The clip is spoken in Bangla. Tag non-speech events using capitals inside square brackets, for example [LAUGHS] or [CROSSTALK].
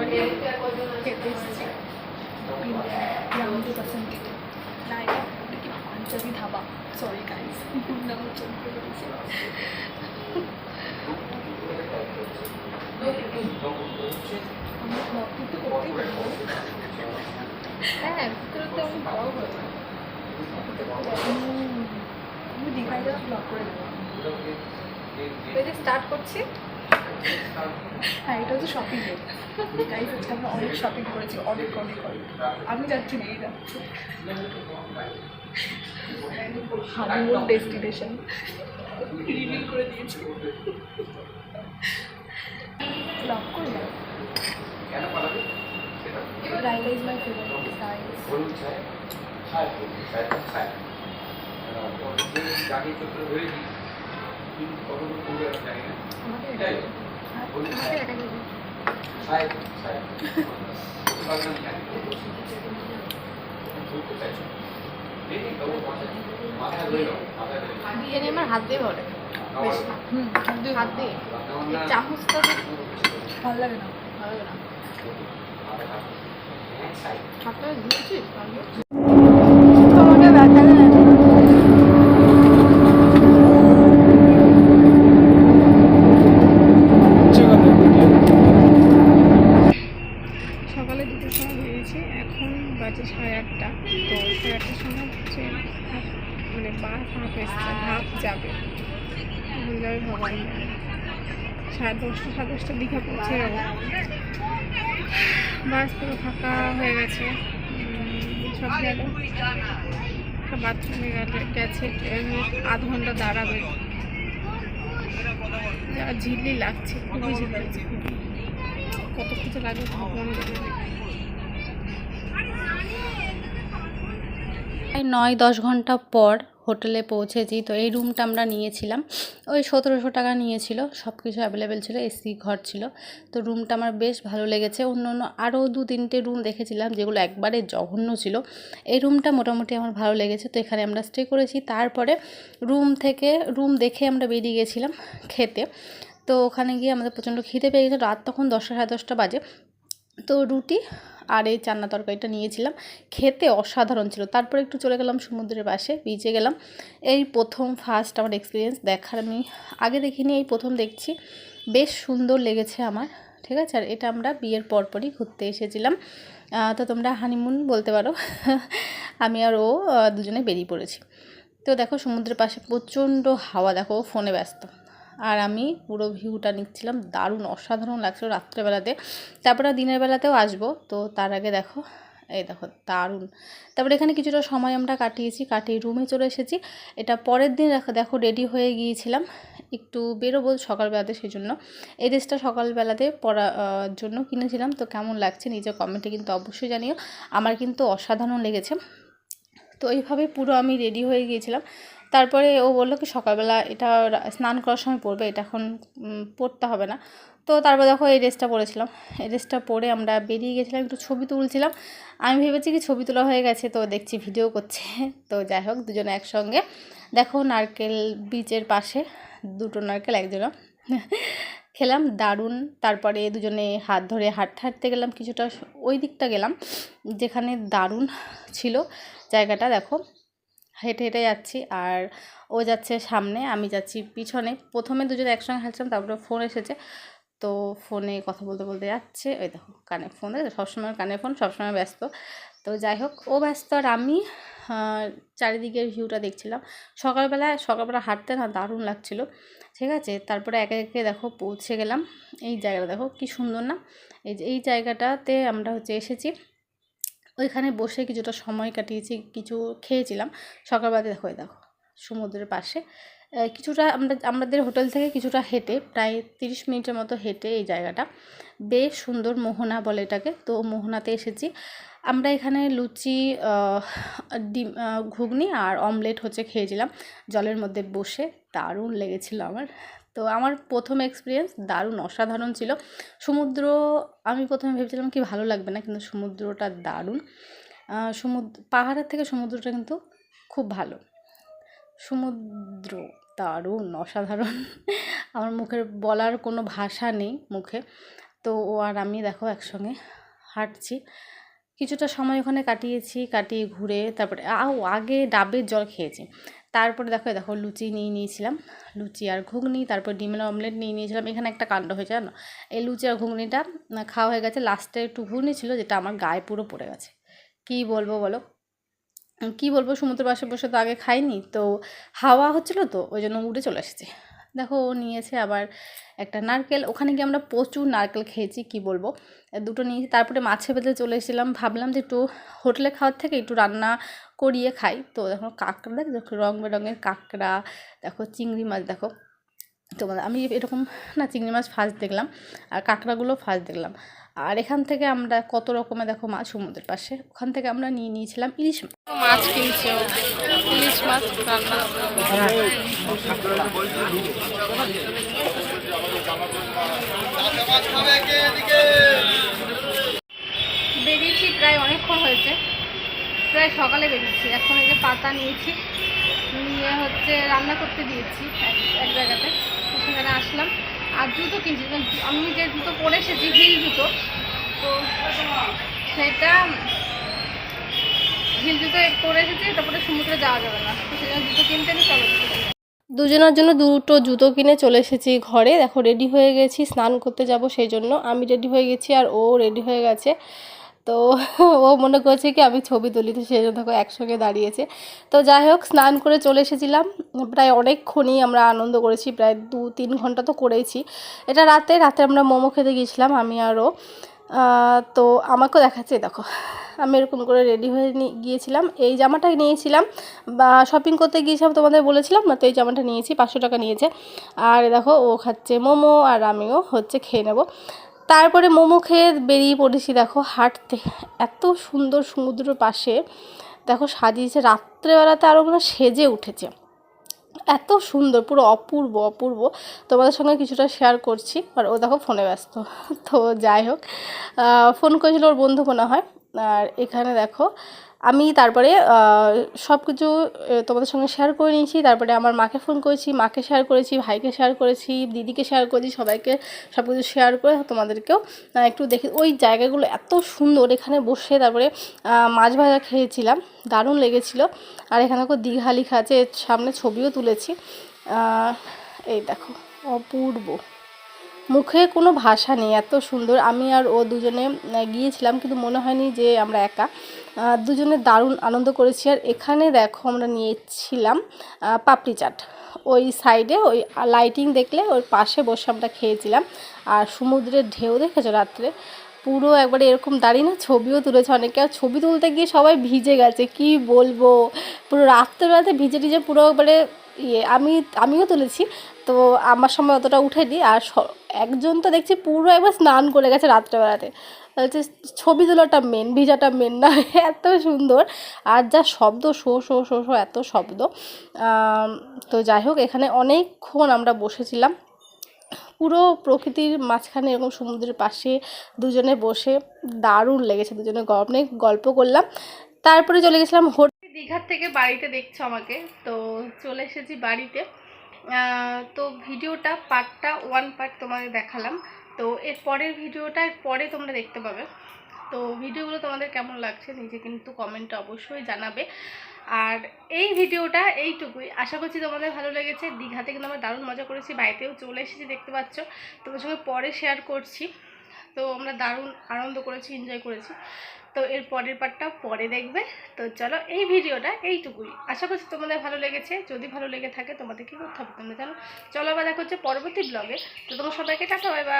খেতে এসেছি রামজি পছন্দ না এটা এটা কি পাঞ্জাবি ধাবা সরি গাইস নাম চলতে পেরেছি হ্যাঁ তো আমি বড় হয়ে আমি দীঘায় যাওয়া ব্লগ করে দেবো। স্টার্ট করছি? হ্যাঁ এটা হচ্ছে শপিং ডে গাইজ আজকে আমরা অনেক শপিং করেছি, অনেক অনেক অনেক আমি যাচ্ছি না, এই যাচ্ছি। ডেস্টিনেশন রিভিল করে দিয়েছি। ব্লগ করলাম রাইলা ইজ মাই ফেভারিট আমাদের আমার হাত দিয়ে ভরে হুম হাত দিয়ে। চামচটা ভালো লাগে না ভালো লাগে না। দীঘা বাস পুরো ফাঁকা হয়ে গেছে। সব একটা বাথরুমে গেলে গেছে আধ ঘণ্টা দাঁড়াবে। ঝিল্লি লাগছে, খুবই ঝিল্লি লাগছে। কত কিছু লাগে ভগবান প্রায় নয় দশ ঘণ্টা পর হোটেলে পৌঁছেছি। তো এই রুমটা আমরা নিয়েছিলাম। ওই সতেরোশো টাকা নিয়েছিল। সব কিছু অ্যাভেলেবেল ছিল, এসি ঘর ছিল। তো রুমটা আমার বেশ ভালো লেগেছে। অন্য অন্য আরও দু তিনটে রুম দেখেছিলাম, যেগুলো একবারে জঘন্য ছিল। এই রুমটা মোটামুটি আমার ভালো লেগেছে। তো এখানে আমরা স্টে করেছি। তারপরে রুম থেকে, রুম দেখে আমরা বেরিয়ে গেছিলাম খেতে। তো ওখানে গিয়ে আমাদের প্রচণ্ড খিদে পেয়ে গেছে। রাত তখন দশটা সাড়ে দশটা বাজে। তো রুটি আর এই চান্না তরকারিটা নিয়েছিলাম। খেতে অসাধারণ ছিল। তারপরে একটু চলে গেলাম সমুদ্রের পাশে বিচে গেলাম। এই প্রথম ফার্স্ট আমার এক্সপিরিয়েন্স দেখার আমি আগে দেখিনি, এই প্রথম দেখছি। বেশ সুন্দর লেগেছে আমার, ঠিক আছে? আর এটা আমরা বিয়ের পরপরই ঘুরতে এসেছিলাম। তো তোমরা হানিমুন বলতে পারো। [LAUGHS] আমি আর ও দুজনে বেরিয়ে পড়েছি। তো দেখো সমুদ্রের পাশে প্রচণ্ড হাওয়া, দেখো ফোনে ব্যস্ত। আর আমি পুরো ভিউটা নিচ্ছিলাম, দারুণ অসাধারণ লাগছিল রাত্রেবেলাতে। তারপরে দিনের বেলাতেও আসব, তো তার আগে দেখো, এই দেখো, দারুণ। তারপরে এখানে কিছুটা সময় আমরা কাটিয়েছি, কাটিয়ে রুমে চলে এসেছি। এটা পরের দিন দেখো রেডি হয়ে গিয়েছিলাম। একটু বেরোবো সকালবেলাতে সেই জন্য এই ড্রেসটা সকালবেলাতে পরার জন্য কিনেছিলাম, তো কেমন লাগছে নিজের কমেন্টে কিন্তু অবশ্যই জানিও। আমার কিন্তু অসাধারণ লেগেছে। তো এইভাবে পুরো আমি রেডি হয়ে গিয়েছিলাম। তারপরে ও বলল কি, সকালবেলা এটা স্নান করার সময় পরবে, এটা এখন পরতে হবে না। তো তারপর দেখো এই ড্রেসটা পরেছিলাম। এই ড্রেসটা পরে আমরা বেরিয়ে গেছিলাম, একটু ছবি তুলছিলাম। আমি ভেবেছি কি, ছবি তোলা হয়ে গেছে, তো দেখছি ভিডিও করছে। [LAUGHS] তো যাই হোক, দুজনে একসঙ্গে। দেখো নারকেল বীচের পাশে, দুটো নারকেল একজনা [LAUGHS] খেলাম, দারুণ। তারপরে দুজনে হাত ধরে হাঁটতে হাঁটতে গেলাম, কিছুটা ওই দিকটা গেলাম, যেখানে দারুণ ছিল জায়গাটা, দেখো। হেঁটে হেঁটে যাচ্ছি। আর ও যাচ্ছে সামনে, আমি যাচ্ছি পিছনে। প্রথমে দুজনে একসঙ্গে হাঁটছিলাম, তারপরে ফোন এসেছে। তো ফোনে কথা বলতে বলতে যাচ্ছে। ওই দেখো, কানে ফোন সবসময় কানে ফোন, সবসময় ব্যস্ত। তো যাই হোক, ও ব্যস্ত আর আমি চারিদিকের ভিউটা দেখছিলাম। সকালবেলা সকালবেলা হাঁটতে না দারুণ লাগছিল। ঠিক আছে, তারপরে একে একে দেখো পৌঁছে গেলাম। এই জায়গাটা দেখো, কি সুন্দর না? এই যে, এই জায়গাটাতে আমরা হচ্ছে এসেছি। ওইখানে বসে কিছুটা সময় কাটিয়েছি, কিছু খেয়েছিলাম। সকালবেলাতে দেখো দেখো, সমুদ্রের পাশে। কিছুটা আমরা, আমাদের হোটেল থেকে কিছুটা হেঁটে, প্রায় তিরিশ মিনিটের মতো হেঁটে এই জায়গাটা। বেশ সুন্দর মোহনা বলে এটাকে, তো মোহনাতে এসেছি। আমরা এখানে লুচি ডিম ঘুগনি আর অমলেট হচ্ছে খেয়েছিলাম। জলের মধ্যে বসে দারুণ লেগেছিল আমার। তো আমার প্রথম এক্সপিরিয়েন্স দারুণ অসাধারণ ছিল। সমুদ্র, আমি প্রথমে ভেবেছিলাম কি ভালো লাগবে না, কিন্তু সমুদ্রটা দারুণ। সমুদ্র, পাহাড়ের থেকে সমুদ্রটা কিন্তু খুব ভালো। সমুদ্র দারুণ, অসাধারণ। [LAUGHS] আমার মুখের বলার কোনো ভাষা নেই মুখে। তো ও আর আমি দেখো একসঙ্গে হাঁটছি। কিছুটা সময় ওখানে কাটিয়েছি, কাটিয়ে ঘুরে তারপরে আও আগে ডাবের জল খেয়েছি। তারপরে দেখো দেখো, লুচি নিয়ে নিয়েছিলাম। লুচি আর ঘুগনি, তারপর ডিমের অমলেট নিয়ে নিয়েছিলাম। এখানে একটা কাণ্ড হয়েছে, জানো? এই লুচি আর ঘুগনিটা খাওয়া হয়ে গেছে। লাস্টে একটু ঘুগনি ছিল, যেটা আমার গায়ে পুরো পড়ে গেছে। কি বলব বলো? কি বলব সমুদ্র পাশে বসে তো আগে খাইনি। তো হাওয়া হচ্ছিল তো, ওই জন্য উড়ে চলে এসেছে। দেখো ও নিয়েছে আবার একটা নারকেল। ওখানে গিয়ে আমরা প্রচুর নারকেল খেয়েছি, কি বলব? দুটো নিয়েছি, তারপরে মাছে বেঁধে চলে এসেছিলাম। ভাবলাম যে একটু হোটেলে খাওয়ার থেকে একটু রান্না করিয়ে খাই। তো দেখো কাঁকড়া, দেখ দেখো রং বেরঙের কাঁকড়া, দেখো চিংড়ি মাছ, দেখো। তোমাদের আমি এরকম না চিংড়ি মাছ ফার্স্ট দেখলাম, আর কাঁকড়াগুলো ফার্স্ট দেখলাম। আর এখান থেকে আমরা কত রকমের দেখো মাছ সমুদ্রের পাশে ওখান থেকে আমরা নিয়ে নিয়েছিলাম ইলিশ মাছ। মাছ কিনছে? ইলিশ মাছ বেরিয়েছি প্রায় অনেকক্ষণ হয়েছে। প্রায় সকালে বেরিয়েছি। এখন এই যে পাতা নিয়েছি নিয়ে হচ্ছে রান্না করতে দিয়েছি এক জায়গাতে। সেখানে আসলাম। আর জুতো কিনছি আমি যে জুতো পরে এসেছি, হিল জুতো, তো সেটা, হিল জুতো পরে এসেছি, তারপরে সমুদ্রে যাওয়া যাবে না। তো সেজন্য জুতো কিনতে আমি চলো দুজনের জন্য দুটো জুতো কিনে চলে এসেছি ঘরে। দেখো রেডি হয়ে গেছি, স্নান করতে যাব, সেই জন্য। আমি রেডি হয়ে গেছি আর ও রেডি হয়ে গেছে। তো ও মনে করছে কি আমি ছবি তুলি, তো সেই জন্য দেখো একসঙ্গে দাঁড়িয়েছে। তো যাই হোক, স্নান করে চলে এসেছিলাম। প্রায় অনেকক্ষণই আমরা আনন্দ করেছি, প্রায় দু তিন ঘণ্টা তো করেইছি। এটা রাতে রাতে আমরা মোমো খেতে গিয়েছিলাম, আমি আরও তো আমাকেও দেখাচ্ছে, দেখো। আমি এরকম করে রেডি হয়ে গিয়েছিলাম। এই জামাটা নিয়েছিলাম, বা শপিং করতে গিয়েছিলাম, তোমাদের বলেছিলাম না, তো এই জামাটা নিয়েছি, পাঁচশো টাকা নিয়েছে। আর দেখো, ও খাচ্ছে মোমো, আর আমিও হচ্ছে খেয়ে নেব। তারপরে মোমো খেয়ে বেরিয়ে পড়েছি, দেখো হাঁটতে। এত সুন্দর সমুদ্রের পাশে, দেখো সাজিয়েছে। রাত্রেবেলাতে আরও মানে সেজে উঠেছে। এত সুন্দর, পুরো অপূর্ব অপূর্ব। তোমাদের সঙ্গে কিছুটা শেয়ার করছি, আর ও দেখো ফোনে ব্যস্ত। তো যাই হোক ফোন করেছিল ওর বন্ধু মনে হয়। আর এখানে দেখো, আমি তারপরে সব কিছু তোমাদের সঙ্গে শেয়ার করে নিয়েছি। তারপরে আমার মাকে ফোন করেছি, মাকে শেয়ার করেছি, ভাইকে শেয়ার করেছি, দিদিকে শেয়ার করেছি, সবাইকে সব কিছু শেয়ার করে তোমাদেরকেও একটু দেখে, ওই জায়গাগুলো এত সুন্দর। এখানে বসে তারপরে মাছ ভাজা খেয়েছিলাম, দারুণ লেগেছিলো। আর এখানে দীঘা লেখা আছে সামনে ছবিও তুলেছি। এই দেখো, অপূর্ব। মুখে কোনো ভাষা নেই, এত সুন্দর। আমি আর ও দুজনে গিয়েছিলাম, কিন্তু মনে হয়নি যে আমরা একা। দুজনে দারুণ আনন্দ করেছি। আর এখানে দেখো আমরা নিয়েছিলাম পাপড়ি চাট। ওই সাইডে ওই লাইটিং দেখলে ওর পাশে বসে আমরা খেয়েছিলাম। আর সমুদ্রের ঢেউ দেখেছ রাত্রে? পুরো একবারে এরকম দাঁড়িয়ে না ছবিও তুলেছে অনেকে। আর ছবি তুলতে গিয়ে সবাই ভিজে গেছে, কি বলব? পুরো রাত্রেবেলাতে ভিজে টিজে পুরো একবারে ইয়ে আমি, আমিও তুলেছি তো আমার সময় অতটা উঠেনি। আর একজন তো দেখছি পুরো একবার স্নান করে গেছে রাত্রেবেলাতে। হচ্ছে ছবি তোলাটা মেন ভিজাটা মেন না, [LAUGHS] এত সুন্দর। আর যা শব্দ, শো শো শো শো, এত শব্দ। তো যাই হোক, এখানে অনেকক্ষণ আমরা বসেছিলাম। পুরো প্রকৃতির মাঝখানে এরকম সমুদ্রের পাশে দুজনে বসে দারুণ লেগেছে দুজনে অনেক গল্প করলাম। তারপরে চলে গেছিলাম হোটেল দীঘার থেকে বাড়িতে দেখছ আমাকে, তো চলে এসেছি বাড়িতে। তো ভিডিওটা পার্টটা ওয়ান পার্ট তোমাদের দেখালাম। তো এর পরের ভিডিওটা এর পরে তোমরা দেখতে পাবে। তো ভিডিওগুলো তোমাদের কেমন লাগছে নিজে কিন্তু কমেন্টে অবশ্যই জানাবে। আর এই ভিডিওটা এইটুকুই। আশা করছি তোমাদের ভালো লেগেছে। দীঘাতে কিন্তু আমরা দারুণ মজা করেছি। বাড়িতেও চলে এসেছি, দেখতে পাচ্ছ। তোমার সঙ্গে পরে শেয়ার করছি। তো আমরা দারুণ আনন্দ করেছি এনজয় করেছি। তো এর পরের পার্টটা পরে দেখবে। তো চলো এই ভিডিওটা এইটুকুই। আশা করছি তোমাদের ভালো লেগেছে। যদি ভালো লেগে থাকে তোমাদের কী করতে হবে তোমরা জানো চলো আবার দেখা হচ্ছে পরবর্তী ব্লগে তো তোমরা সবাইকে বাই বাই